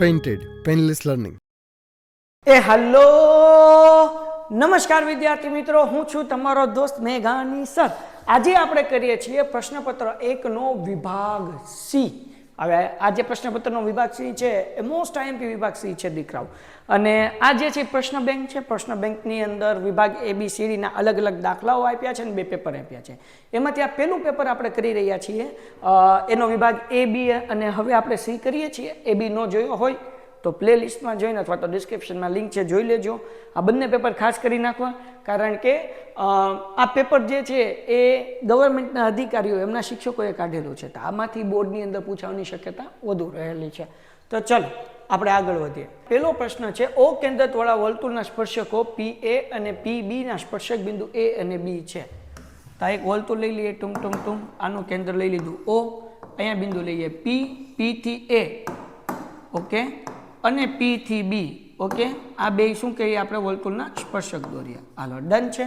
Painted painless learning એ hello નમસ્કાર વિદ્યાર્થી મિત્રો, હું છું તમારો દોસ્ત મેઘાની સર. આજે આપણે કરીએ છીએ પ્રશ્નપત્ર એકનો વિભાગ સી. હવે આ જે પ્રશ્નપત્રનો વિભાગ સી છે, એ મોસ્ટ આઈએમપી વિભાગ સી છે દીકરાઓ. અને આ જે છે પ્રશ્ન બેંક છે, પ્રશ્ન બેંકની અંદર વિભાગ એ બી અલગ અલગ દાખલાઓ આપ્યા છે અને બે પેપર આપ્યા છે. એમાંથી આ પહેલું પેપર આપણે કરી રહ્યા છીએ. એનો વિભાગ એ બી અને હવે આપણે સી કરીએ છીએ. એ બી નો જોયો હોય તો પ્લે લિસ્ટમાં જોઈને અથવા તો ડિસ્ક્રિપ્શનમાં લિંક છે, જોઈ લેજો. આ બંને પેપર ખાસ કરી નાખવા. કારણ કે આ પેપર જે છે એ ગવર્મેન્ટના અધિકારીઓ, એમના શિક્ષકોએ કાઢેલું છે. તો આમાંથી બોર્ડની અંદર પૂછવાની શક્યતા વધુ રહેલી છે. તો ચલો, આપણે આગળ વધીએ. પહેલો પ્રશ્ન છે, ઓ કેન્દ્રતવાળા વર્તુળના સ્પર્શકો પી એ અને પી બીના સ્પર્શક બિંદુ એ અને બી છે. તો એક વર્તુળ લઈ લઈએ ટૂંક ટૂંક ટૂંક આનું કેન્દ્ર લઈ લીધું. ઓ, અહીંયા બિંદુ લઈએ. પી પી થી એ ઓકે? અને પી થી બી ઓકે આ બે શું કહીએ આપણે? વર્તુળના સ્પર્શક દોરીએ. હાલો ડન છે?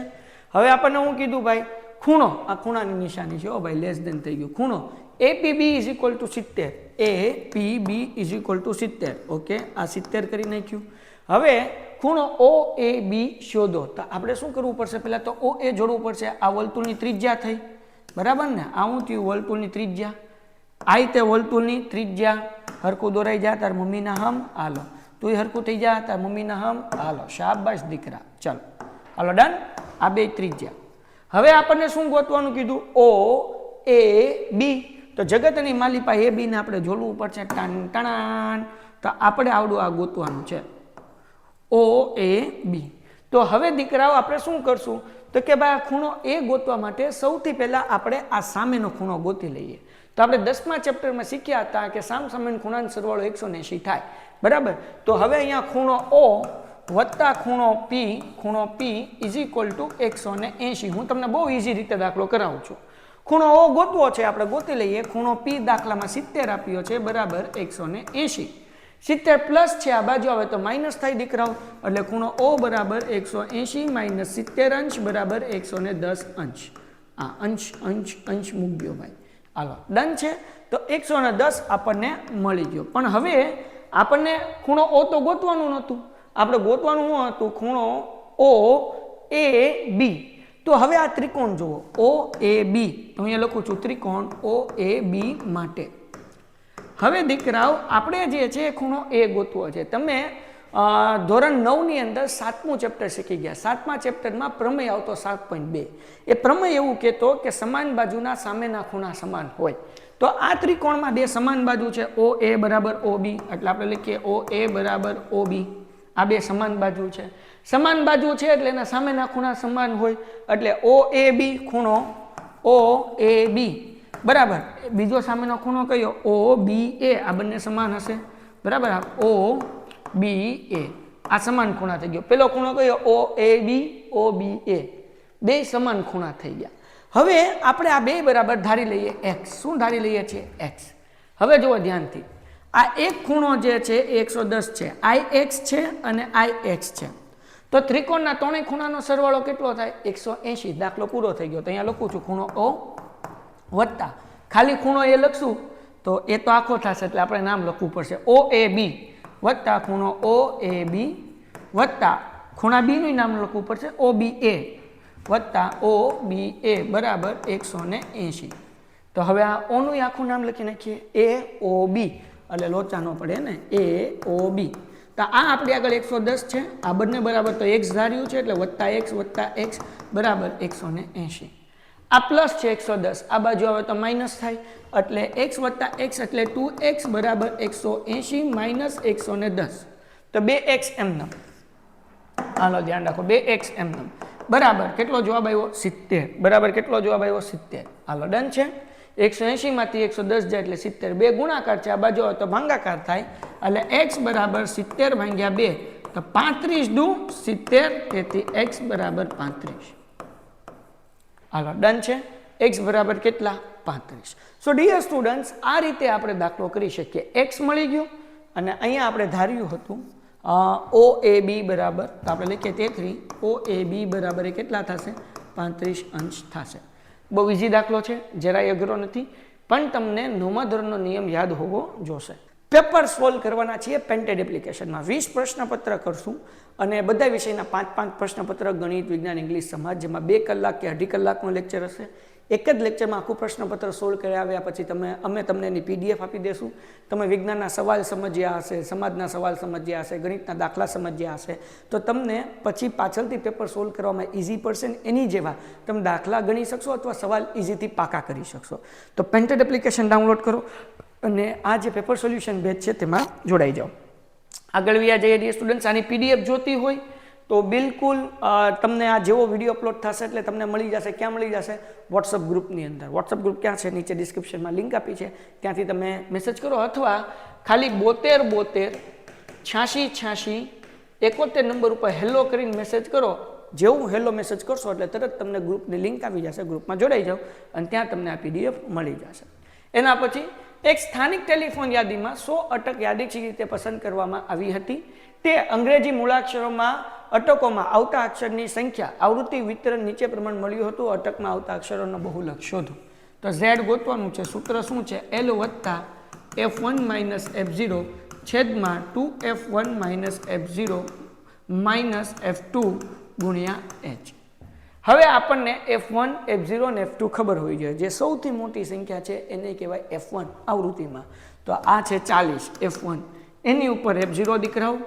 હવે આપણને હું કીધું ભાઈ, ખૂણો. આ ખૂણાની નિશાની છે ઓ ભાઈ લેસ દેન થઈ ગયું. ખૂણો. A P B is equal to સિત્તેર. A P B is equal to સિત્તેર ઓકે આ સિત્તેર કરી નાખ્યું. હવે ખૂણો ઓ એ બી શોધો. તો આપણે શું કરવું પડશે? પહેલાં તો ઓ એ જોડવું પડશે. આ વર્તુળની ત્રિજ્યા થઈ. બરાબર ને? આ હું થયું? વર્તુળની ત્રિજ્યા. આ રીતે વર્તુળની ત્રિજ્યા હરકું દોરાઈ જા, તાર મમ્મીના હમ, હાલો. તું હરકું થઈ જા, તાર મમ્મીના હમ, હાલો. શાબાશ દીકરા. ચાલો. હાલો, ડન? આ બે ત્રિજ્યા. હવે આપણને શું ગોતવાનું કીધું? ઓ, એ, બી. તો જગતની માલિપા એ, બીને આપણે જોડવું પડશે. ટાણ ટણાન. તો આપણે આવડું આ ગોતવાનું છે. ઓ, એ, બી. તો હવે દીકરાઓ, આપણે શું કરશું? તો કે ભાઈ, આ ખૂણો એ ગોતવા માટે સૌથી પહેલાં આપણે આ સામેનો ખૂણો ગોતી લઈએ. તો આપણે દસમા ચેપ્ટરમાં શીખ્યા હતા કે સામ સામેનો ખૂણાનો સરવાળો એકસો એંશી થાય. બરાબર? તો હવે અહીંયા ખૂણો ઓ વત્તા ખૂણો પી ખૂણો પી ઇઝ ઇક્વલ ટુ એકસો ને એંશી. હું તમને બહુ ઇઝી રીતે દાખલો કરાવું છું. ખૂણો ઓ ગોતવો છે, આપણે ગોતી લઈએ. ખૂણો પી દાખલામાં સિત્તેર આપ્યો છે, બરાબર એકસો ને એંશી. સિત્તેર પ્લસ છે આ બાજુ આવે તો માઇનસ થાય દીકરાઓ. એટલે ખૂણો ઓ બરાબર એકસો એંશી માઇનસ સિત્તેર અંશ બરાબર એકસો ને દસ અંશ. આ અંશ અંશ અંશ મૂક્યો ભાઈ. હાલો, ડન છે? તો એકસો ને દસ આપણને મળી ગયો. પણ હવે આપણને ખૂણો ઓ તો ગોતવાનું નહોતું. આપણે ગોતવાનું શું હતું? ખૂણો ઓ એ બી તો હવે આ ત્રિકોણ જુઓ. ઓ એ બી તો અહીંયા લખું છું, ત્રિકોણ ઓ એ બી માટે. હવે દીકરાઓ, આપણે જે છે ખૂણો એ ગોતવો છે. તમે ધોરણ નવની અંદર સાતમું ચેપ્ટર શીખી ગયા. સાતમા ચેપ્ટરમાં પ્રમેય આવતો સાત પોઈન્ટ બે. એ પ્રમેય એવું કહેતો કે સમાન બાજુના સામેના ખૂણા સમાન હોય. તો આ ત્રિકોણમાં બે સમાન બાજુ છે. ઓ, એ બરાબર, ઓ, બી. એટલે આપણે લખીએ, ઓ, એ બરાબર, ઓ, બી. આ બે સમાન બાજુ છે. સમાન બાજુ છે એટલે એના સામેના ખૂણા સમાન હોય. એટલે ઓ, એ, બી ખૂણો, ઓ, એ, બી. બરાબર. બીજો સામેનો ખૂણો કયો? ઓ, બી, એ. આ બંને સમાન હશે. બરાબર? ઓ બી એ આ સમાન ખૂણા થઈ ગયો. પેલો ખૂણો કયો? ઓ એ બી ઓ બી એ બે સમાન ખૂણા થઈ ગયા. હવે આપણે આ બે બરાબર ધારી લઈએ એક્સ શું ધારી લઈએ છીએ? એક્સ હવે જુઓ ધ્યાનથી. આ એક ખૂણો જે છે એ એકસો દસ છે. આઈ એક્સ છે અને આઈ એક્સ છે. તો ત્રિકોણના ત્રણેય ખૂણાનો સરવાળો કેટલો થાય? એકસો એંશી. દાખલો પૂરો થઈ ગયો. તો અહીંયા લખું છું, ખૂણો ઓ વત્તા. ખાલી ખૂણો એ લખશું તો એ તો આખો થશે, એટલે આપણે નામ લખવું પડશે. ઓ એ બી વત્તા ખૂણો ઓ એ બી વત્તા ખૂણા બીનું નામ લખવું પડશે. ઓ બી એ વત્તા ઓ બી એ બરાબર એકસો ને એંશી. તો હવે આ ઓનું આખું નામ લખી નાખીએ. એ ઓ બી એટલે લોચા ન પડે ને. એ ઓ બી તો આ આપણી આગળ એકસો દસ છે. આ બંને બરાબર તો એક્સ ધાર્યું છે એટલે વત્તા એક્સ વત્તા એક્સ બરાબર એકસો ને એંશી. આ પ્લસ છે એકસો દસ. આ બાજુ આવે તો માઇનસ થાય. એટલે એક્સ વત્તા એક્સ એટલે ટુ એક્સ બરાબર એકસો એંશી માઇનસ એકસો ને દસ. તો બે એક્સ એમનમ હાલો, ધ્યાન રાખો, બે એક્સ એમનમ બરાબર, કેટલો જવાબ આવ્યો? સિત્તેર. બરાબર, કેટલો જવાબ આવ્યો? સિત્તેર. હાલો, ડન છે? એકસો એંશીમાંથી એકસો દસ જાય એટલે સિત્તેર. બે ગુણાકાર છે, આ બાજુ આવે તો ભાંગાકાર થાય. એટલે એક્સ બરાબર સિત્તેર ભાંગ્યા બે. તો પાંત્રીસ દુ સિત્તેર, તેથી એક્સ બરાબર પાંત્રીસ. હાલો ડન છે? એક્સ બરાબર કેટલા? પાંત્રીસ. સો ડિયર સ્ટુડન્ટ્સ આ રીતે આપણે દાખલો કરી શકીએ. એક્સ મળી ગયો અને અહીંયા આપણે ધાર્યું હતું ઓ એ બી બરાબર. તો આપણે લખીએ તેત્રી. ઓ એ બી બરાબર એ કેટલા થશે? પાંત્રીસ અંશ થશે. બહુ ઇઝી દાખલો છે, જરાય અઘરો નથી. પણ તમને નવમા ધોરણનો નિયમ યાદ હોવો જોશે. પેપર સોલ્વ કરવાના છીએ પેન્ટેડ એપ્લિકેશનમાં. વીસ પ્રશ્નપત્ર કરશું અને બધા વિષયના પાંચ પાંચ પ્રશ્નપત્ર ગણિત, વિજ્ઞાન, ઇંગ્લિશ, સમાજ, જેમાં બે કલાક કે અઢી કલાકનો લેક્ચર હશે. એક જ લેક્ચરમાં આખું પ્રશ્નપત્ર સોલ્વ કરી આવ્યા પછી તમે, અમે તમને એની પીડીએફ આપી દેશું. તમે વિજ્ઞાનના સવાલ સમજ્યા હશે, સમાજના સવાલ સમજ્યા હશે, ગણિતના દાખલા સમજ્યા હશે, તો તમને પછી પાછળથી પેપર સોલ્વ કરવામાં ઇઝી પડશે એની જેવા તમે દાખલા ગણી શકશો અથવા સવાલ ઇઝીથી પાકા કરી શકશો. તો પેન્ટેડ એપ્લિકેશન ડાઉનલોડ કરો. અને આ જે પેપર સોલ્યુશન બેચ છે તેમાં જોડાઈ જાઓ. આગળ વ્યા જઈએ ડીએ સ્ટુડન્ટ્સ આની પીડીએફ જોતી હોય તો બિલકુલ તમને આ જેવો વીડિયો અપલોડ થશે એટલે તમને મળી જશે. ક્યાં મળી જશે? વોટ્સઅપ ગ્રુપની અંદર. વોટ્સઅપ ગ્રુપ ક્યાં છે? નીચે ડિસ્ક્રિપ્શનમાં લિંક આપી છે. ત્યાંથી તમે મેસેજ કરો અથવા ખાલી બોતેર બોતેર છ્યાસી છ્યાસી એકોતેર નંબર ઉપર હેલો કરીને મેસેજ કરો. જેવું હેલો મેસેજ કરશો એટલે તરત તમને ગ્રુપની લિંક આવી જશે. ગ્રુપમાં જોડાઈ જાઓ અને ત્યાં તમને આ પીડીએફ મળી જશે. એના પછી એક સ્થાનિક ટેલિફોન યાદીમાં સો અટક યાદીચી રીતે પસંદ કરવામાં આવી હતી, તે અંગ્રેજી મૂળાક્ષરોમાં અટકોમાં આવતા અક્ષરની સંખ્યા, આવૃત્તિ વિતરણ નીચે પ્રમાણે મળ્યું હતું, અટકમાં આવતા અક્ષરોનો બહુલક શોધો. તો ઝેડ ગોતવાનું છે, સૂત્ર શું છે? એલ વત્તા F one minus F zero છેદમાં two F one minus F zero minus F two ગુણ્યા એચ હવે આપણને એફ વન એફ ઝીરો અને એફ ટુ ખબર હોવી જોઈએ. જે સૌથી મોટી સંખ્યા છે એને કહેવાય એફ વન આવૃત્તિમાં. તો આ છે ચાલીસ એફ વન એની ઉપર એફ ઝીરો દીકરાઓ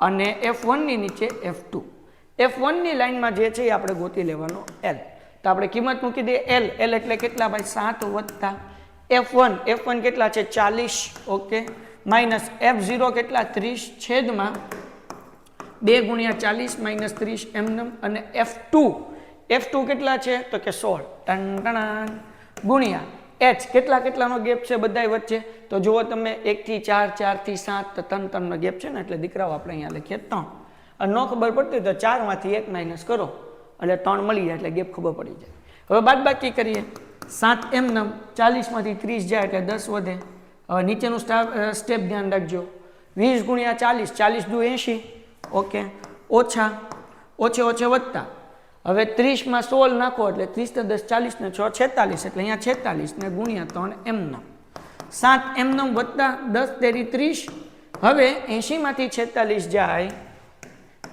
અને એફ વનની નીચે એફ ટુ એફ વનની લાઇનમાં જે છે એ આપણે ગોતી લેવાનો એલ તો આપણે કિંમત મૂકી દઈએ એલ એલ એટલે કેટલા ભાઈ? સાત વત્તા એફ વન એફ વન કેટલા છે? ચાલીસ. ઓકે. માઇનસ એફ ઝીરો કેટલા? ત્રીસ. છેદમાં બે ગુણ્યા ચાલીસ માઇનસ ત્રીસ એમનમ અને એફ ટુ એફ ટુ કેટલા છે? તો કે સોળ. ટણાન. ગુણ્યા એચ કેટલા, કેટલાનો ગેપ છે બધાય વચ્ચે? તો જુઓ તમે એકથી ચાર ચારથી સાત, તો ત્રણ, ત્રણનો ગેપ છે ને, એટલે દીકરાઓ આપણે અહીંયા લખીએ ત્રણ. અને ન ખબર પડતી તો ચારમાંથી એક માઇનસ કરો. એટલે ત્રણ મળી જાય, એટલે ગેપ ખબર પડી જાય. હવે બાદબાકી કરીએ. સાત એમ નમ, ચાલીસમાંથી ત્રીસ જાય, એટલે દસ વધે. હવે નીચેનું સ્ટેપ ધ્યાન રાખજો. વીસ ગુણ્યા ચાલીસ ચાલીસ દુ એંશી. ઓકે. ઓછા, ઓછે ઓછે વધતા. હવે ત્રીસમાં સોળ નાખો એટલે ત્રીસ ને દસ ચાલીસ ને છ છેતાલીસ એટલે અહીંયા છેતાલીસ ને ગુણ્યા ત્રણ એમનો. સાત એમનો વત્તા દસ તેરી ત્રીસ. હવે એંશીમાંથી છેતાલીસ જાય.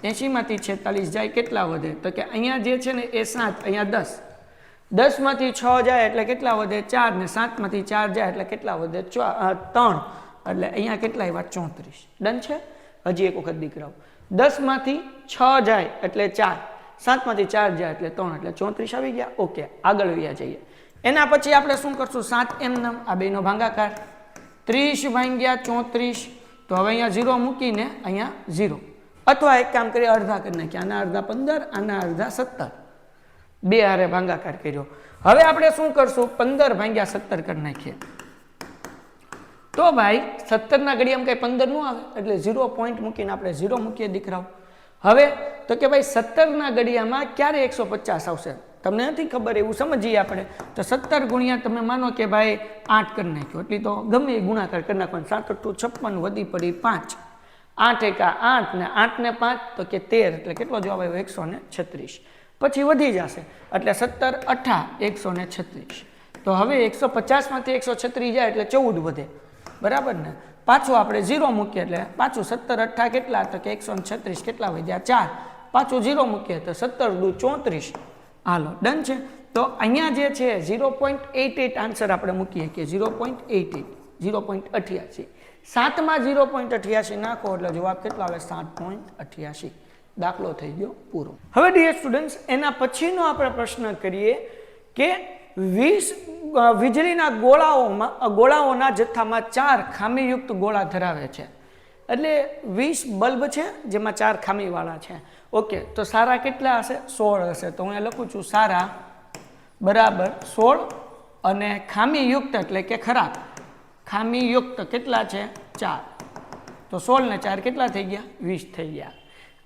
એંશીમાંથી છેતાલીસ જાય કેટલા વધે? તો કે અહીંયા જે છે ને એ સાત, અહીંયા દસ. દસમાંથી છ જાય એટલે કેટલા વધે? ચાર ને સાતમાંથી ચાર જાય એટલે કેટલા વધે? ત્રણ. એટલે અહીંયા કેટલા એવા ચોત્રીસ. ડન છે? હજી એક વખત દીકરાઓ. દસમાંથી છ જાય એટલે ચાર. સાતમાંથી ચાર જાય એટલે ત્રણ એટલે ચોત્રીસ આવી ગયા. ઓકે, આગળ વ્યા જઈએ. એના પછી આપણે શું કરશું? સાત એમ નામ, આ બેનો ભાંગાકાર. ત્રીસ ભાંગ્યા ચોત્રીસ, તો હવે અહીંયા ઝીરો મૂકીને અહીંયા ઝીરો. અથવા એક કામ કરીએ, અડધા કરી નાખીએ. આના અડધા પંદર, આના અડધા સત્તર. બે હારે ભાંગાકાર કર્યો. હવે આપણે શું કરશું? પંદર ભાંગ્યા સત્તર કરી નાખીએ. તો ભાઈ, સત્તરના ઘડિયામાં કંઈ પંદર ન આવે, એટલે ઝીરો પોઈન્ટ મૂકીને આપણે ઝીરો મૂકીએ દીકરાઓ. હવે, તો કે ભાઈ સત્તરના ગડિયામાં ક્યારે એકસો પચાસ આવશે? તમને નથી ખબર એવું સમજીએ આપણે. તો સત્તર ગુણ્યા તમે માનો કે ભાઈ આઠ કરી નાખ્યો. એટલી તો ગમે એ ગુણાકાર કરી નાખવાનો સાત અઠું છપ્પન વધી પડી પાંચ. આઠ એકા આઠ ને આઠ ને પાંચ, તો કે તેર. એટલે કેટલો જવાબ આવ્યો? એકસો ને છત્રીસ. પછી વધી જશે. એટલે સત્તર અઠા, એકસો ને છત્રીસ. તો હવે એકસો પચાસમાંથી એકસો છત્રીસ જાય એટલે ચૌદ વધે. બરાબર ને? પાછું આપણે ઝીરો મૂકીએ એટલે પાછું સત્તર અઠ્ઠા કેટલા તો કે એકસો છત્રીસ, કેટલા વધ્યા ચાર? પાછું ઝીરો મૂકીએ તો સત્તર દુ ચોત્રીસ. હાલો ડન છે? તો અહીંયા જે છે zero point eight eight answer આપણે મૂકીએ કે zero point eight eight zero point અઠ્યાસી. સાતમાં ઝીરો પોઈન્ટ અઠ્યાસી નાખો એટલે જવાબ કેટલો આવે? સાત પોઈન્ટ અઠ્યાસી. દાખલો થઈ ગયો પૂરો. હવે ડીએ સ્ટુડન્ટ્સ એના પછીનો આપણે પ્રશ્ન કરીએ કે વીસ વીજળીના ગોળાઓમાં ગોળાઓના જથ્થામાં ચાર ખામીયુક્ત ગોળા ધરાવે છે. એટલે વીસ બલ્બ છે, જેમાં ચાર ખામીવાળા છે. ઓકે, તો સારા કેટલા હશે? સોળ હશે. તો હું એ લખું છું સારા બરાબર સોળ અને ખામીયુક્ત એટલે કે ખરાબ. ખામીયુક્ત કેટલા છે? ચાર. તો સોળ ને ચાર કેટલા થઈ ગયા? વીસ થઈ ગયા.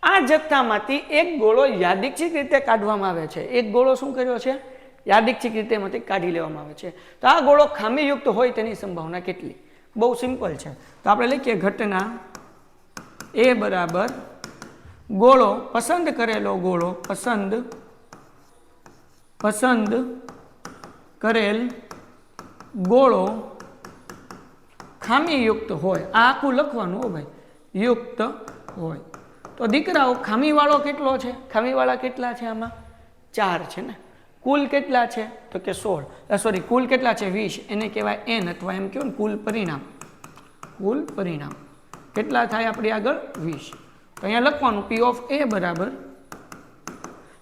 આ જથ્થામાંથી એક ગોળો યાદિચ્છિક રીતે કાઢવામાં આવે છે. એક ગોળો શું કર્યો છે? યાદિચ્છિક રીતે એમાંથી કાઢી લેવામાં આવે છે. તો આ ગોળો ખામીયુક્ત હોય તેની સંભાવના કેટલી? બહુ સિમ્પલ છે. તો આપણે લખીએ ઘટના એ બરાબર ગોળો, પસંદ કરેલો ગોળો, પસંદ પસંદ કરેલ ગોળો ખામીયુક્ત હોય. આ આખું લખવાનું હો ભાઈ. યુક્ત હોય. તો દીકરાઓ ખામીવાળો કેટલો છે? ખામીવાળા કેટલા છે આમાં? ચાર છે ને? કુલ કેટલા છે? તો કે સોળ. સોરી કુલ કેટલા છે? વીસ. એને કહેવાય એન અથવા એમ કહો કુલ પરિણામ. કુલ પરિણામ. કેટલા થાય આપણી આગળ? વીસ. તો અહીંયા લખવાનું પી ઓફ એ બરાબર.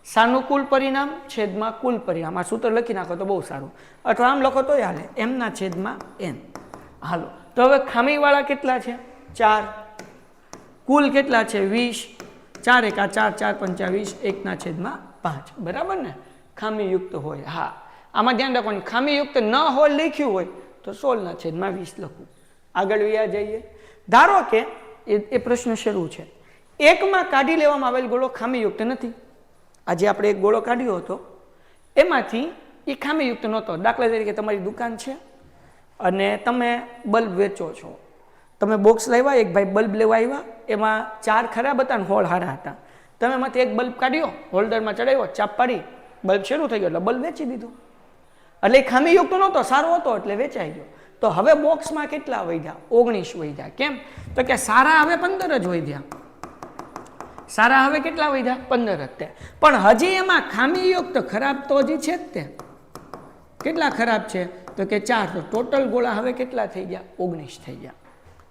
સાનુકૂળ પરિણામ? છેદમાં કુલ પરિણામ. આ સૂત્ર લખી નાખો તો બહુ સારું. અથવા આમ લખો તોય હાલે. એમના છેદમાં એન હાલો. તો હવે ખામીવાળા કેટલા છે? ચાર. કુલ કેટલા છે? વીસ. ચાર એકા ચાર ચાર પંચાવીસ એકના છેદમાં પાંચ. બરાબર ને? ખામીયુક્ત હોય. હા. આમાં ધ્યાન રાખવાનું, ખામીયુક્ત ન હોય, લખ્યું હોય, તો સોળના છેદમાં વીસ લખવું. આગળ વ્યા જઈએ. ધારો કે એ એ પ્રશ્ન શરૂ છે. એકમાં કાઢી લેવામાં આવેલ ગોળો ખામીયુક્ત નથી. આજે આપણે એક ગોળો કાઢ્યો હતો. એમાંથી એ ખામીયુક્ત નહોતો. દાખલા તરીકે તમારી દુકાન છે અને તમે બલ્બ વેચો છો. તમે બોક્સ લાવ્યા, એક ભાઈ બલ્બ લેવા આવ્યા. એમાં ચાર ખરાબ હતા ને હોળ હારા હતા. તમે એમાંથી એક બલ્બ કાઢ્યો, હોલ્ડરમાં ચડાવ્યો, ચાપ પાડી બલ્બ શરૂ થઈ ગયો એટલે બલ્બ વેચી દીધો. એટલે ખામીયુક્ત નહોતો, સારો હતો એટલે વેચાઈ ગયો. તો હવે બોક્સમાં કેટલા વધ્યા ઓગણીસ વધ્યા કેમ? તો કે સારા હવે પંદર જ વધ્યા સારા હવે કેટલા વધ્યા પંદર જ તે. પણ હજી એમાં ખામીયુક્ત ખરાબ તો હજી છે જ તે. કેટલા ખરાબ છે? તો કે ચાર. તો ટોટલ ગોળા હવે કેટલા થઈ ગયા? ઓગણીસ થઈ ગયા.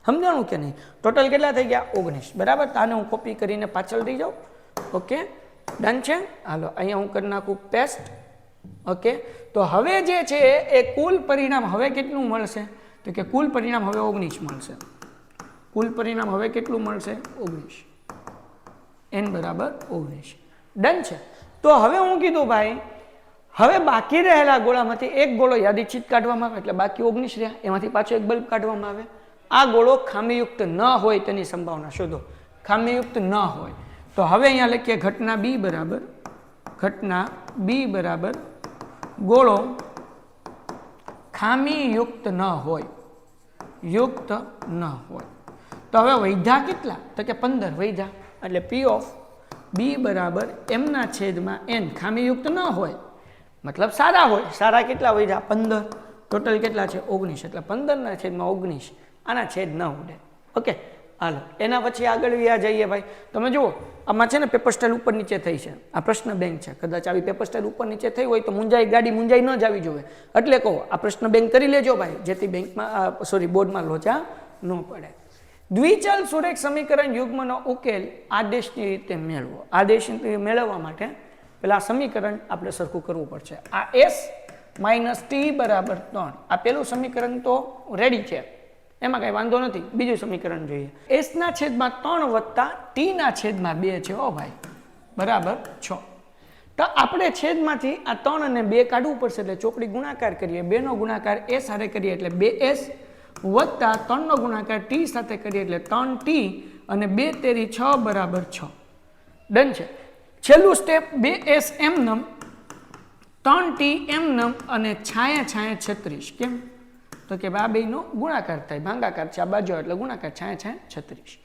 સમજાણું કે નહીં? ટોટલ કેટલા થઈ ગયા? ઓગણીસ. બરાબર? તાને હું કોપી કરીને પાછળ દઈ જાઉં. ઓકે? ડન છે? હાલો, અહીંયા હું કરી નાખું પેસ્ટ ઓકે તો હવે જે છે, એ કુલ પરિણામ હવે કેટલું મળશે? તો કે કુલ પરિણામ હવે ઓગણીસ મળશે. કુલ પરિણામ હવે કેટલું મળશે? ઓગણીસ. એન બરાબર ઓગણીસ. ડન છે. તો હવે હું કીધું, ભાઈ, હવે બાકી રહેલા ગોળામાંથી એક ગોળો યાદીચિત કાઢવામાં આવે, એટલે બાકી ઓગણીસ રહ્યા. એમાંથી પાછો એક બલ્બ કાઢવામાં આવે. આ ગોળો ખામીયુક્ત ન હોય તેની સંભાવના શોધો. ખામીયુક્ત ન હોય. તો હવે અહીંયા લખીએ ઘટના બી બરાબર. ઘટના બી બરાબર. ગોળો ખામીયુક્ત ન હોય. યુક્ત ન હોય. તો હવે વૈધા કેટલા? તો કે પંદર વૈધા. એટલે પી ઓફ બી બરાબર એમના છેદમાં એન ખામીયુક્ત ન હોય. મતલબ સારા હોય. સારા કેટલા વૈધા? પંદર. ટોટલ કેટલા છે? ઓગણીસ. એટલે પંદરના છેદમાં ઓગણીસ. આના છેદ ન ઉડે. ઓકે હાલો, એના પછી આગળ વ્યા જઈએ ભાઈ. તમે જુઓ, આમાં છે ને પેપર સ્ટાઇલ ઉપર નીચે થઈ છે. આ પ્રશ્ન બેંક છે. કદાચ આવી પેપર સ્ટાઇલ ઉપર નીચે થઈ હોય તો મુંજાઈ ગાડી મુંજાઈ ન જાવી જોઈએ. એટલે કહો, આ પ્રશ્ન બેંક કરી લેજો ભાઈ, જેથી બેંકમાં સોરી બોર્ડમાં લોચા ન પડે. દ્વિચલ સુરેખ સમીકરણ યુગ્મનો ઉકેલ આદેશની રીતે મેળવો. આદેશની મેળવવા માટે પેલા સમીકરણ આપણે સરખું કરવું પડશે. આ એસ માઇનસ ટી બરાબર ત્રણ. આ પેલું સમીકરણ તો રેડી છે. એમાં કાંઈ વાંધો નથી. બીજું સમીકરણ જોઈએ. એસના છેદમાં ત્રણ વત્તા ટીના છેદમાં બે છે ઓ ભાઈ. બરાબર છ. તો આપણે છેદમાંથી આ ત્રણ અને બે કાઢવું પડશે એટલે ચોકડી ગુણાકાર કરીએ. બેનો ગુણાકાર એ સાથે કરીએ એટલે બે એસ વત્તા ત્રણનો ગુણાકાર ટી સાથે કરીએ એટલે ત્રણ ટી અને બે તેરી છ બરાબર છ. ડન છે. છેલ્લું સ્ટેપ બે એસ એમ નમ ત્રણ ટી એમ નમ અને છાયા છાયા છત્રીસ. કેમ? તો કે આ બેનો ગુણાકાર થાય, ભાંગાકાર છે, આ બાજુ એટલે ગુણાકાર છાયા છાયા છત્રીસ.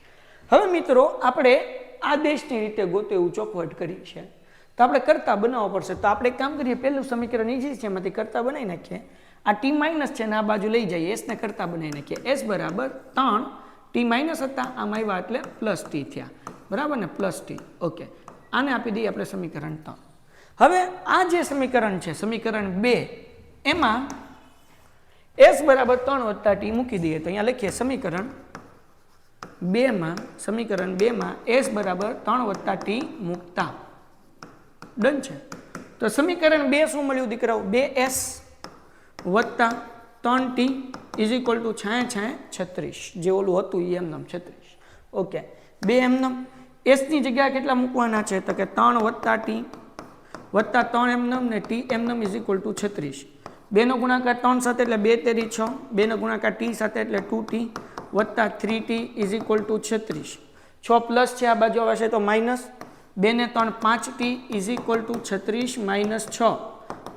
હવે મિત્રો, આપણે આદેશની રીતે ગોતે એવું ચોખવટ કરી છે. તો આપણે કરતા બનાવવો પડશે. તો આપણે એક કામ કરીએ, પહેલું સમીકરણ ઈજી છે એમાંથી કરતા બનાવી નાખીએ. આ ટી માઇનસ છે ને આ બાજુ લઈ જઈએ, એસને કરતા બનાવી નાખીએ. એસ બરાબર ત્રણ, ટી માઇનસ હતા, આમ આવ્યા એટલે પ્લસ ટી થયા. બરાબર ને? Plus T. ઓકે. આને આપી દઈએ આપણે સમીકરણ ત્રણ. હવે આ જે સમીકરણ છે, સમીકરણ બે, એમાં એસ બરાબર ત્રણ વત્તા ટી મૂકી દઈએ તો અહીંયા લખીએ સમીકરણ બેમાં સમીકરણ બેમાં એસ બરાબર ત્રણ વત્તા ટી મૂકતા. ડન છે? તો સમીકરણ બે શું મળ્યું દીકરાઓ? બે એસ વત્તા ત્રણ ટી ઇઝ ઇક્વલ ટુ છાયા છાયા છત્રીસ. જે ઓલું હતું એ એમનામ છત્રીસ. ઓકે. બે એમનમ. એસની જગ્યાએ કેટલા મૂકવાના છે? તો કે ત્રણ વત્તા ટી વત્તા ત્રણ એમનમ ને ટી એમનમ ઇઝ ઇક્વલ ટુ છત્રીસ. બેનો ગુણાકાર ત્રણ સાથે એટલે બે તેરી છ. બેનો ગુણાકાર ટી સાથે એટલે ટુ ટી વત્તા three T is equal to છત્રીસ. છ પ્લસ છે આ બાજુ આવશે તો માઇનસ બે ને ત્રણ પાંચ ટી ઇઝ ઇક્વલ ટુ છત્રીસ માઇનસ છ.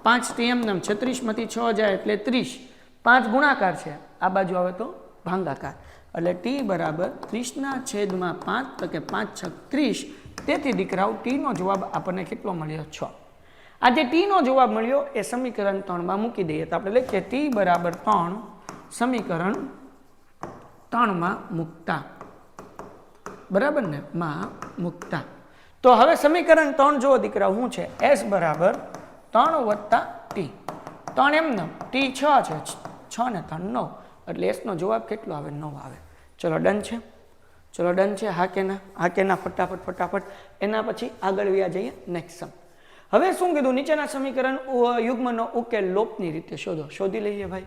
પાંચ ટી એમ નામ છત્રીસમાંથી છ જાય એટલે ત્રીસ. પાંચ ગુણાકાર છે આ બાજુ આવે તો ભાંગાકાર. એટલે ટી બરાબર ત્રીસના છેદમાં પાંચ તો કે પાંચ છત્રીસ. તેથી દીકરાઓ ટીનો જવાબ આપણને કેટલો મળ્યો? છ. આ જે ટીનો જવાબ મળ્યો એ સમીકરણ ત્રણમાં મૂકી દઈએ તો આપણે લખીએ ટી બરાબર ત્રણ સમીકરણ ત્રણમાં મૂકતા. બરાબર ને? માં મૂકતા. તો હવે સમીકરણ ત્રણ જુઓ દીકરા, શું છે? એસ બરાબર ત્રણ વત્તા ટી ત્રણ એમ નવ ટી છ છે. છ ને ત્રણ નવ. એટલે એસનો જવાબ કેટલો આવે? નવ આવે. ચલો, ડન છે? ચલો, ડન છે? હા કે ના? હા કે ના? ફટાફટ ફટાફટ. એના પછી આગળ વ્યા જઈએ. નેક્સ્ટ સમ હવે શું કીધું? નીચેના સમીકરણ યુગ્મનો ઉકેલ લોપની રીતે શોધો. શોધી લઈએ ભાઈ.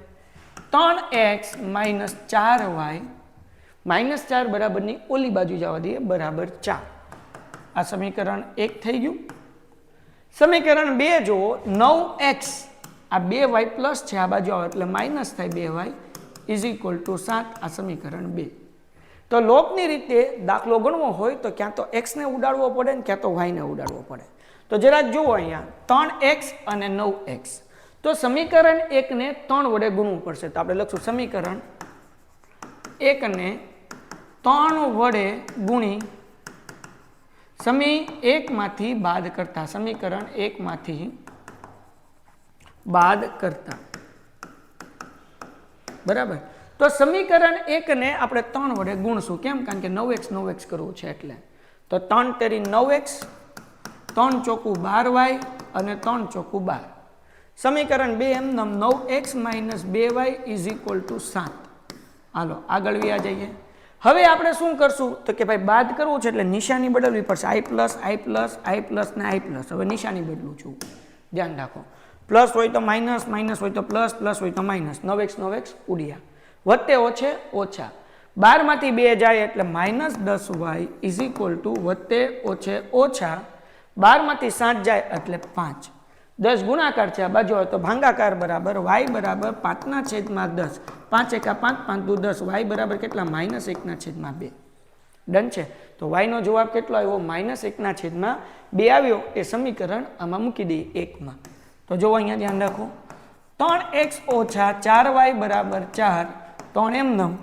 ત્રણ એક્સ માઇનસ ચાર વાય માઇનસ ચાર બરાબરની ઓલી બાજુ જવા દઈએ, બરાબર ચાર. આ સમીકરણ એક થઈ ગયું. સમીકરણ બે જુઓ, નવ એક્સ. આ બે વાય પ્લસ છે, આ બાજુ આવે એટલે માઇનસ થાય બે વાય ઇઝ ઇક્વલ ટુ સાત. આ સમીકરણ બે. તો લોપની રીતે દાખલો ગણવો હોય તો ક્યાં તો એક્સને ઉડાડવો પડે ને ક્યાં તો વાયને ઉડાડવો પડે. તો જરાક જુઓ અહીંયા, ત્રણ એક્સ અને નવ એક્સ. તો સમીકરણ એકને ત્રણ વડે ગુણવું પડશે. તો આપણે લખશું સમીકરણ એકને ત્રણ વડે ગુણી સમી એકમાંથી બાદ કરતા, સમીકરણ એકમાંથી બાદ કરતા. બરાબર? તો સમીકરણ એકને આપણે ત્રણ વડે ગુણશું. કેમ? કારણ કે નવ એક્સ નવ એક્સ કરવું છે એટલે. તો ત્રણ તેરી નવ એક્સ ત્રણ ચોખ્ખું બાર વાય અને ત્રણ ચોખ્ખું બાર. સમીકરણ બે એમ નવ એક્સ માઇનસ બે વાય ઇઝ ઇક્વલ ટુ સાત. હાલો, આગળ વ્યા જઈએ. હવે આપણે શું કરશું? તો કે ભાઈ બાદ કરવું છે એટલે નિશાની બદલવી પડશે. I plus I plus I plus ને આઈ પ્લસ. હવે નિશાની બદલું છું. ધ્યાન રાખો. પ્લસ હોય તો માઇનસ માઇનસ હોય તો પ્લસ પ્લસ હોય તો માઇનસ. નવ એક્સ નવ એક્સ ઉડ્યા. વત્તે ઓછે, ઓછા. બારમાંથી બે જાય એટલે માઇનસ દસ વાય ઇઝ ઇક્વલ ટુ વત્તે ઓછે, ઓછા. બારમાંથી સાત જાય એટલે પાંચ. દસ ગુણાકાર છે આ બાજુ હોય તો ભાંગાકાર બરાબર, વાય બરાબર પાંચના છેદમાં દસ. પાંચ એકા પાંચ પાંચ દુ દસ. વાય બરાબર કેટલા? માઇનસ એકના છેદમાં બે. ડન છે? તો વાયનો જવાબ કેટલો આવ્યો? માઇનસ એકના છેદમાં બે આવ્યો. એ સમીકરણ આમાં મૂકી દઈએ એકમાં. તો જો અહીંયા ધ્યાન રાખો. ત્રણ એક્સ ઓછા ચાર વાય બરાબર ચાર, ત્રણ એમ નમ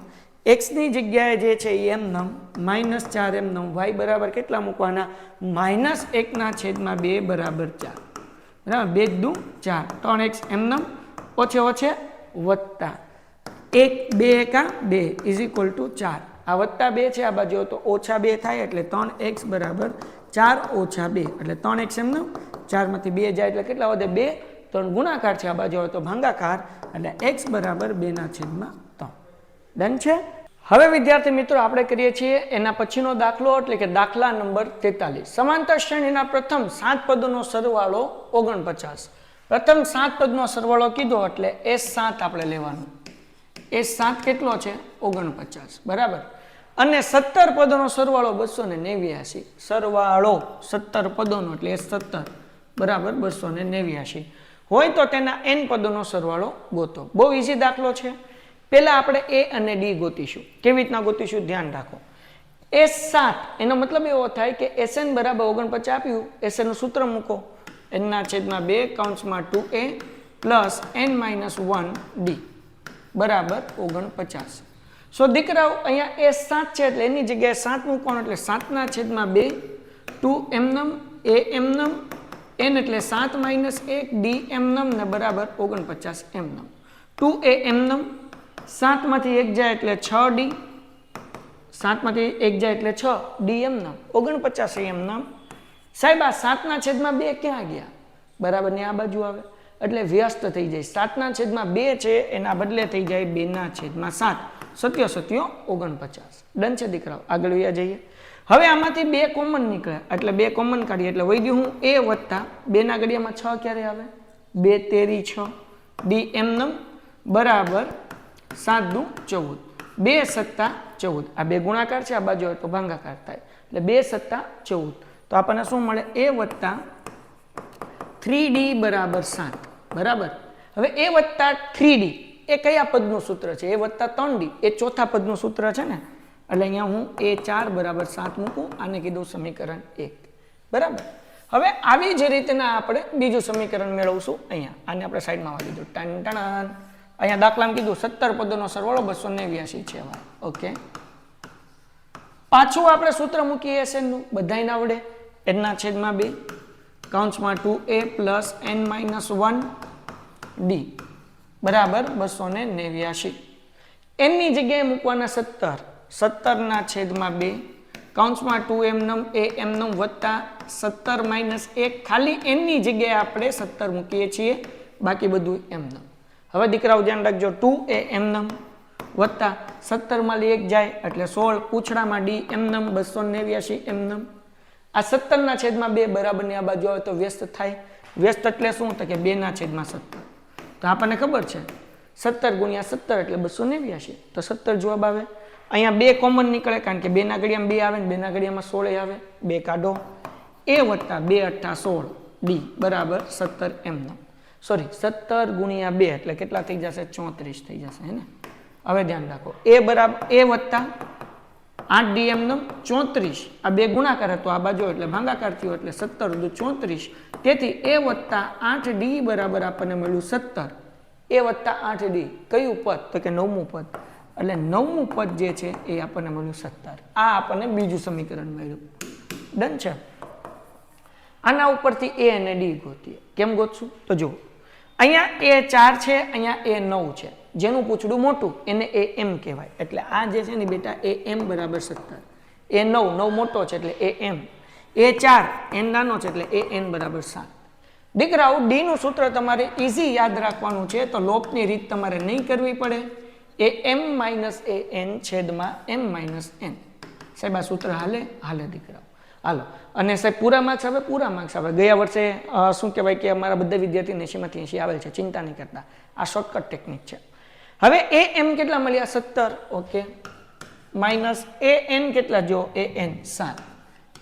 એક્સની જગ્યાએ જે છે એ એમ નમ માઇનસ ચાર એમ નમ વાય બરાબર કેટલા મૂકવાના? માઇનસ એકના છેદમાં બે બરાબર ચાર. બરાબર? બે દુ ચાર. ત્રણ એક્સ એમ નમ ઓછે ઓછે વત્તા. એક, બે એકા બે ઇઝ ઇક્વલ ટુ ચાર. આ વત્તા બે છે, આ બાજુ તો ઓછા બે થાય એટલે ત્રણ એક્સ બરાબર ચાર ઓછા બે. એટલે ત્રણ એક્સ એમ નમ ચારમાંથી બે જાય એટલે કેટલા વધે? બે. ત્રણ ગુણાકાર છે, આ બાજુ હોય તો ભાંગાકાર. એટલે એક્સ બરાબર બેના છેદમાં ડન છે? હવે વિદ્યાર્થી મિત્રો આપણે કરીએ છીએ એના પછીનો દાખલો, એટલે કે દાખલા નંબર તેતાલીસ. સમાંતર શ્રેણીના પ્રથમ સાત પદોનો સરવાળો ઓગણપચાસ. પ્રથમ સાત પદનો સરવાળો કીધો, એટલે એસ સાત આપણે લેવાનું. એ સાત કેટલો છે? ઓગણપચાસ. બરાબર? અને સત્તર પદોનો સરવાળો બસો ને નેવ્યાસી. સરવાળો સત્તર પદોનો, એટલે એ સત્તર. બરાબર? બસો ને નેવ્યાસી. હોય તો તેના એન પદોનો સરવાળો ગોતો. બહુ ઇઝી દાખલો છે. પહેલા આપણે એ અને ડી ગોતીશું. કેવી રીતના ગોતીશું? ધ્યાન રાખો. એ સાત, એનો મતલબ એવો થાય કે એસએન બરાબર ઓગણપચાસ આપ્યું. એસએનનું સૂત્ર મૂકો. એનના છેદમાં બે કાઉન્ટ્સમાં two A, plus N minus one D. બરાબર ઓગણપચાસ. સો દીકરાઓ, અહીંયા એ સાત છે એટલે એની જગ્યાએ સાત મૂકવાનું એટલે સાતના છેદમાં બે, ટુ એમનમ, એ એમનમ, એન એટલે સાત માઇનસ એક, ડી એમનમ ને બરાબર ઓગણપચાસ એમનમ. ટુ એ એમનમ સાતમાંથી એક જાય એટલે છ ડી સાતમાંથી એક જાય એટલે છ ડી એમ નામ. ઓગણપચાસ એમનમ સાહેબ, આ સાતના છેદમાં બે ક્યાં ગયા? બરાબર, ને આ બાજુ આવે. એટલે વ્યસ્ત થઈ જાય. સાતના છેદમાં બે છે, એના બદલે થઈ જાય બેના છેદમાં સાત. સત્યો સત્યો, ઓગણપચાસ. ડન છે, દીકરાઓ. આગળ વ્યા જઈએ. હવે આમાંથી બે કોમન નીકળે એટલે બે કોમન કાઢીએ. એટલે વહી ગયું હું એ વત્તા બેના ગડિયામાં છ ક્યારે આવે? બે તેરી છ. ડી એમનમ બરાબર. સાત દુ ચૌદ. બે સત્તા ચૌદ. આ બે ગુણાકાર છે, આ બાજુ હોય તો ભાંગાકાર થાય. એટલે બે સત્તા ચૌદ. તો આપણને શું મળે? એ વત્તા થ્રી ડી બરાબર સાત. બરાબર? હવે એ વત્તા થ્રી ડી, એ કયા પદનું સૂત્ર છે? એ વત્તા ત્રણ ડી. એ ચોથા પદનું સૂત્ર છે ને? એટલે અહીંયા હું એ ચાર બરાબર સાત મૂકું, આને કીધું સમીકરણ એક. બરાબર? હવે આવી જ રીતના આપણે બીજું સમીકરણ મેળવશું અહીંયા. આને આપણે સાઈડમાં વાળી દીધું. ટન ટણ અહીંયા દાખલામાં કીધું, સત્તર પદોનો સરવાળો બસો નેવ્યાસી છે હવે ઓકે પાછું આપણે સૂત્ર મૂકીએ એસએનનું બધાને આવડે એનના છેદમાં બે. કૌંસમાં two A plus N minus one D બરાબર, બસો ને નેવ્યાસી. એનની જગ્યાએ મૂકવાના સત્તર. સત્તરના છેદમાં બે. કૌંસમાં ટુ એમ નમ એ એમ નમ વત્તા સત્તર માઇનસ એક. ખાલી એનની જગ્યાએ આપણે સત્તર મૂકીએ છીએ. બાકી બધું એમનમ હવે દીકરાઓ ધ્યાન રાખજો, ટુ એ એમનમ વત્તા સત્તરમાં એક જાય એટલે સોળ પૂછડામાં ડી એમનમ, બસો નેવ્યાસી એમનમ. આ સત્તરના છેદમાં બે બરાબરની આ બાજુ આવે તો વ્યસ્ત થાય. વ્યસ્ત એટલે શું? તો કે બેના છેદમાં સત્તર. તો આપણને ખબર છે, સત્તર ગુણ્યા સત્તર એટલે બસો નેવ્યાસી તો સત્તર જવાબ આવે. અહીંયા બે કોમન નીકળે કારણ કે બેના ઘડિયામાં બે આવે ને બેના ઘડિયામાં સોળે આવે. બે કાઢો. એ વત્તા બે અઠ્ઠા સોળ ડી બરાબર સત્તર એમનો સોરી, સત્તર ગુણ્યા બે એટલે કેટલા થઈ જશે? ચોત્રીસ થઈ જશે, હે ને? હવે ધ્યાન રાખો. એ બરાબર એ વત્તા આઠ ડી નો ચોત્રીસ. આ બે ગુણાકાર હતો, આ બાજુ એટલે ભાંગાકાર થયો એટલે સત્તર દુ ચોત્રીસ. તેથી એ વત્તા આઠ ડી બરાબર આપણને મળ્યું સત્તર. એ વત્તા આઠ ડી, કયું પદ? તો કે નવમું પદ. એટલે નવમું પદ જે છે એ આપણને મળ્યું સત્તર. આ આપણને બીજું સમીકરણ મળ્યું. ડન છે? આના ઉપરથી એ અને ડી ગોતીએ. કેમ ગોતશું? તો જુઓ. અહીંયા એ ચાર છે, અહીંયા એ નવ છે. જેનું પૂછડું મોટું, એને એ એમ કહેવાય. એટલે આ જે છે ને બેટા, એ એમ બરાબર સત્તર. એ નવ નવ મોટો છે એટલે એ એમ. એ ચાર, એન નાનો છે એટલે એ એન બરાબર સાત. દીકરાઓ ડીનું સૂત્ર તમારે ઇઝી યાદ રાખવાનું છે, તો લોપની રીત તમારે નહીં કરવી પડે. એ એમ માઇનસ એ એન છેદમાં એમ માઇનસ એન. સાહેબ, આ સૂત્ર હાલે? હાલે દીકરાઓ. હાલો. અને સાહેબ, પૂરા માર્ક્સ આવે? પૂરા માર્ક્સ આવે. ગયા વર્ષે શું કહેવાય કે અમારા બધા વિદ્યાર્થી એંશીમાંથી એંશી આવેલ છે, ચિંતા નહીં કરતા. આ શોર્ટકટ ટેકનિક છે. હવે એ એમ કેટલા મળ્યા? સત્તર. ઓકે. માઇનસ એ એન કેટલા? જો, એ એન. સાત.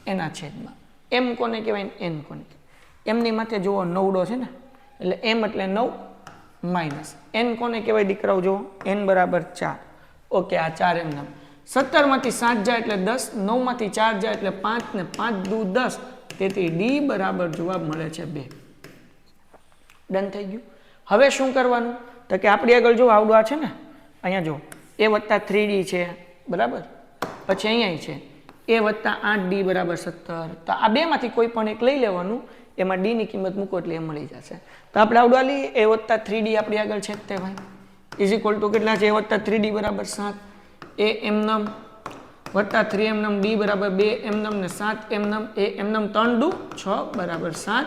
એના છેદમાં. એમ કોને કહેવાય? એન કોને કહેવાય? એમની માથે જુઓ, નવડો છે ને? એટલે એમ એટલે નવ માઇનસ એન કોને કહેવાય દીકરાઓ? જુઓ. એન બરાબર ચાર. ઓકે, આ ચાર એમ નામ સત્તરમાંથી સાત જાય એટલે દસ, નવમાંથી ચાર જાય એટલે પાંચ ને પાંચ દુ દસ. તેથી ડી બરાબર જવાબ મળે છે બે. ડન થઈ ગયું. હવે શું કરવાનું? તો કે આપણી આગળ જો આવડું આ છે ને, અહીંયા જો એ વત્તા થ્રી ડી છે, બરાબર? પછી અહીંયા છે એ વત્તા આઠ ડી બરાબર સત્તર. તો આ બેમાંથી કોઈ પણ એક લઈ લેવાનું, એમાં ડીની કિંમત મૂકો એટલે એ મળી જશે. તો આપણે આવડવા લઈએ. એ વત્તા થ્રી ડી આપણી આગળ છે તે ભાઈ. ઇઝ ઇક્વલ ટુ કેટલા છે? એ વત્તા થ્રી ડી બરાબર સાત. એ એમનમ વત્તા થ્રી એમનમ ડી બરાબર બે એમનમ ને સાત એમનમ એ એમનમ ત્રણ દુ છ બરાબર સાત.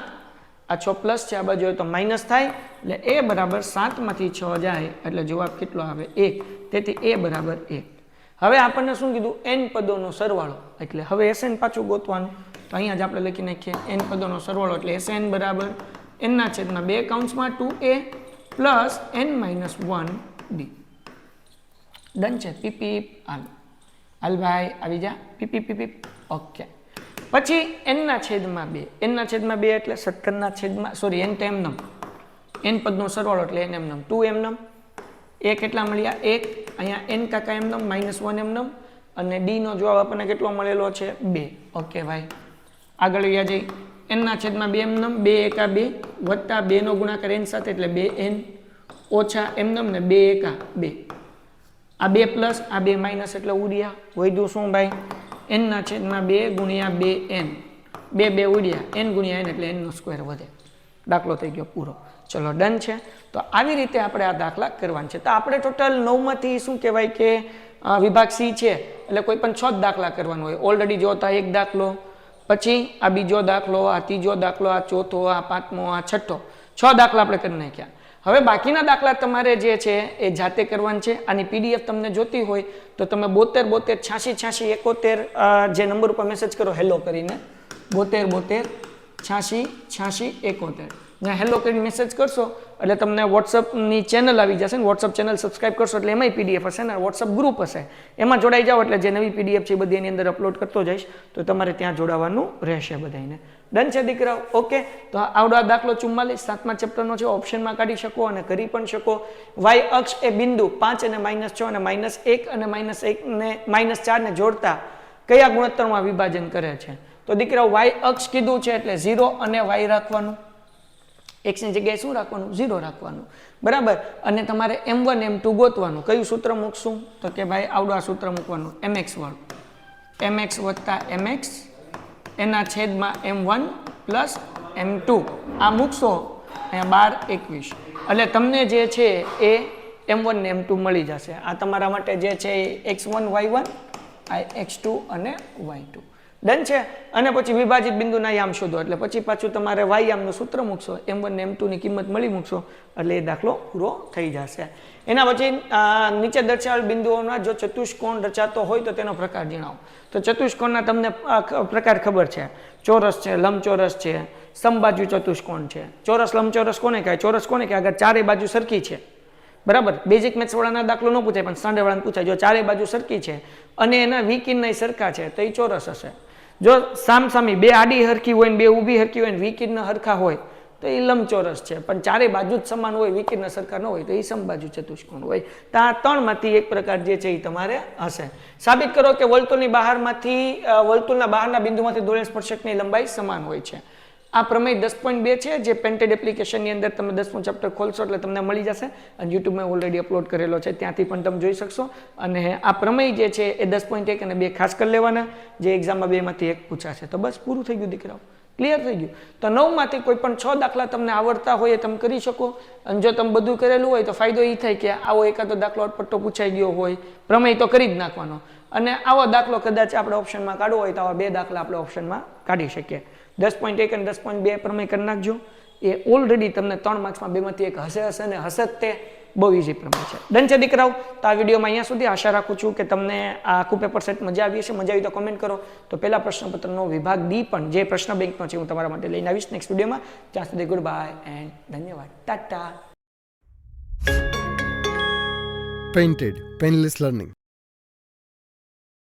આ છ પ્લસ છે, આ બાજુ તો માઇનસ થાય. એટલે એ બરાબર સાતમાંથી છ જાય. એટલે જવાબ કેટલો આવે? એક. તેથી એ બરાબર એક. હવે આપણને શું કીધું? એન પદોનો સરવાળો. એટલે હવે એસએન પાછું ગોતવાનું. તો અહીંયા જ આપણે લખી નાખીએ. એન પદોનો સરવાળો એટલે એસએન બરાબર. એનના છેદમાં બે કાઉન્ટ્સમાં two A plus N minus one D done છે પીપી, હાલ. હાલ ભાઈ, આવી જા. પીપી પીપી ઓકે. પછી એનના છેદમાં બે. એનના છેદમાં બે એટલે સત્તરના છેદમાં સોરી એન તો એમનમ એન પદનો સરવાળો એટલે એન એમનમ ટુ એમનમ એ કેટલા મળ્યા? એક. અહીંયા એન કાકા એમનમ માઇનસ વન એમનમ અને ડીનો જવાબ આપણને કેટલો મળેલો છે? બે. ઓકે ભાઈ. આગળ ગયા જઈ. એનના છેદમાં બે એમનમ બે એકા બે, વત્તા બેનો ગુણાકાર એન સાથે એટલે બે એન, ઓછા એમનમ ને બે એકા બે. આ બે પ્લસ, આ બે માઇનસ એટલે ઉડ્યા. વધ્યું શું ભાઈ? એનના છેદમાં બે ગુણ્યા બે એન બે બે ઉડ્યા. એન ગુણ્યા એન એટલે એનનો સ્ક્વેર વધે. દાખલો થઈ ગયો પૂરો. ચલો ડન છે. તો આવી રીતે આપણે આ દાખલા કરવાના છે. તો આપણે ટોટલ નવમાંથી શું કહેવાય કે વિભાગ સી છે, એટલે કોઈ પણ છ જ દાખલા કરવાનો હોય. ઓલરેડી જોતા એક દાખલો. પછી આ બીજો દાખલો, આ ત્રીજો દાખલો, આ ચોથો, આ પાંચમો, આ છઠ્ઠો. છ દાખલા આપણે કરી નાખ્યા. હવે બાકીના દાખલા તમારે જે છે એ જાતે કરવાનું છે. આની પીડીએફ તમને જોતી હોય તો તમે બોતેર બોતેર, છ્યાસી છ્યાસી, એકોતેર જે નંબર ઉપર મેસેજ કરો હેલો કરીને. બોતેર બોતેર, છ્યાસી છ્યાસી, એકોતેર. જ્યાં હેલો કરીને મેસેજ કરશો, એટલે તમને વોટ્સઅપની ચેનલ આવી જશે ને વોટ્સઅપ ચેનલ સબસ્ક્રાઇબ કરશો, એટલે એમાંય પીડીએફ હશે ને વોટ્સઅપ ગ્રુપ હશે. એમાં જોડાઈ જાઓ, એટલે જે નવી પીડીએફ છે એ બધી એની અંદર અપલોડ કરતો જઈશ. તો તમારે ત્યાં જોડાવાનું રહેશે બધાને ડન છે, દીકરાઓ? ઓકે તો આવડો આ દાખલો ચુમ્માલીસ, સાતમા ચેપ્ટરનો છે ઓપ્શનમાં કાઢી શકો અને કરી પણ શકો. વાય અક્ષ એ બિંદુ, પાંચ અને માઇનસ છ અને માઇનસ એક અને માઇનસ એક ને માઇનસ ચારને જોડતા કયા ગુણોત્તરમાં વિભાજન કરે છે? તો દીકરાઓ વાય અક્ષ કીધું છે એટલે ઝીરો અને વાય રાખવાનું. એક્સની જગ્યાએ શું રાખવાનું? ઝીરો રાખવાનું. બરાબર? અને તમારે એમ વન એમ ટુ ગોતવાનું. કયું સૂત્ર મૂકશું? તો કે ભાઈ, આવડું આ સૂત્ર મૂકવાનું. એમ એક્સ વાળું એમ એક્સ વત્તા એમ એક્સ એના છેદમાં M one plus M two. આ મૂકશો, અહીંયા બાર એકવીસ. એટલે તમને જે છે એ એમ વન ને એમ ટુ મળી જશે. આ તમારા માટે જે છે એ એક્સ વન વાય વન, આ એક્સ ટુ અને વાય ટુ. ડન છે? અને પછી વિભાજિત બિંદુના યામ શોધો. એટલે પછી પાછું તમારે વાય યામનું સૂત્ર મૂકશો એમ વન ને એમ ટુની કિંમત મળી મૂકશો, એટલે એ દાખલો પૂરો થઈ જશે. એના પછી નીચે દર્શાવેલ બિંદુઓના જો ચતુષ્કોણ રચાતો હોય તો તેનો પ્રકાર જણાવો. તો ચતુષ્કોણના તમને પ્રકાર ખબર છે. ચોરસ છે, લંબચોરસ છે, સમબાજુ ચતુષ્કોણ છે. ચોરસ, લંબચોરસ કોને કહે ચોરસ કોને કહે અગર ચારે બાજુ સરખી છે. બરાબર? બેઝિક મેથ્સ વાળાના દાખલો ન પૂછાય, પણ સ્ટાન્ડર્ડ વાળાને પૂછાય. જો ચારે બાજુ સરખી છે અને એના વિકિનના સરખા છે, તો એ ચોરસ હશે. જો સામસામી બે આડી હરખી હોય ને બે ઊભી હરખી હોય ને વિકિર્ણ હરખા હોય, તો એ લંબચોરસ છે. પણ ચારે બાજુ જ સમાન હોય વિકિર્ણ સરખા ન હોય, તો એ સમબાજુ ચતુષ્કોણ હોય. તો આ ત્રણમાંથી એક પ્રકાર જે છે એ તમારે હશે. સાબિત કરો કે વર્તુળની બહારમાંથી વર્તુળના બહારના બિંદુમાંથી દોરેલ સ્પર્શકની લંબાઈ સમાન હોય છે. આ પ્રમેય દસ પોઈન્ટ બે છે, જે પેન્ટેડ એપ્લિકેશનની અંદર તમે દસમું ચેપ્ટર ખોલશો એટલે તમને મળી જશે. અને યુટ્યુબમાં ઓલરેડી અપલોડ કરેલો છે, ત્યાંથી પણ તમે જોઈ શકશો. અને આ પ્રમેય જે છે, એ દસ પોઈન્ટ એક અને બે ખાસ કરી લેવાના, જે એક્ઝામમાં બેમાંથી એક પૂછાશે. તો બસ પૂરું થઈ ગયું, દીકરાઓ. ક્લિયર થઈ ગયું. તો નવમાંથી કોઈ પણ છ દાખલા તમને આવડતા હોય એ તમે કરી શકો. અને જો તમે બધું કરેલું હોય તો ફાયદો એ થાય કે આવો એકાદો દાખલો અટપટ્ટો પૂછાઈ ગયો હોય. પ્રમેય તો કરી જ નાખવાનો. અને આવો દાખલો કદાચ આપણે ઓપ્શનમાં કાઢવો હોય તો આવા બે દાખલા આપણે ઓપ્શનમાં કાઢી શકીએ. દસ પોઈન્ટ એક અને દસ પોઈન્ટ બે પ્રમેય કરી નાખજો. એ ઓલરેડી તમને ત્રણ માર્ક્સમાં બેમાંથી એક હશે હશે ને હશે તે બહુ ઇઝી પ્રમેય છે. ડન છે દીકરાઓ? તો આ વિડીયોમાં અહીંયા સુધી આશા રાખું છું કે તમને આ આખું પેપર સેટ મજા આવી હશે. મજા આવી તો કોમેન્ટ કરો. તો પહેલા પ્રશ્નપત્રનો વિભાગ ડી પણ જે પ્રશ્ન બેંકનો છે હું તમારા માટે લઈને આવીશ નેક્સ્ટ વિડીયોમાં. ત્યાં સુધી ગુડ બાય એન્ડ ધન્યવાદ. ટાટા. Painted painless Learning.